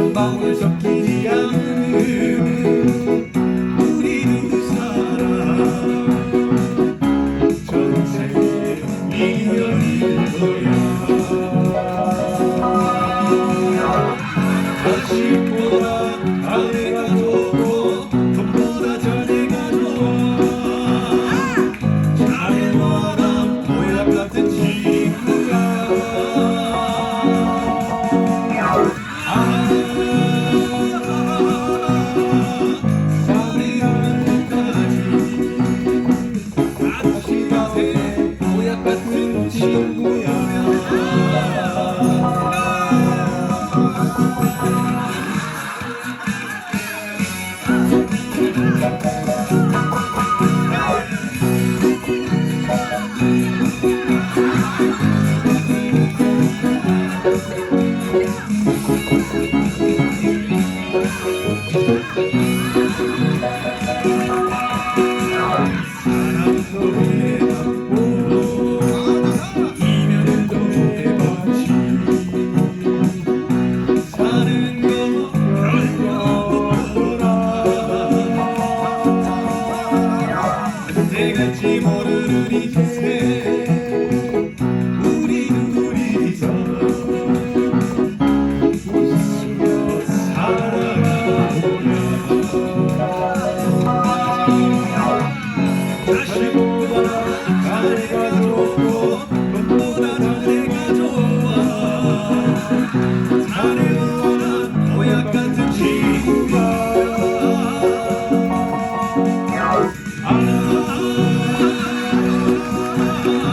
한 방울 섞인 네가 흐르는 우리 두 사람 전생에 인연인 거야. 다시 보라 아내가 내가 지 모르는 이제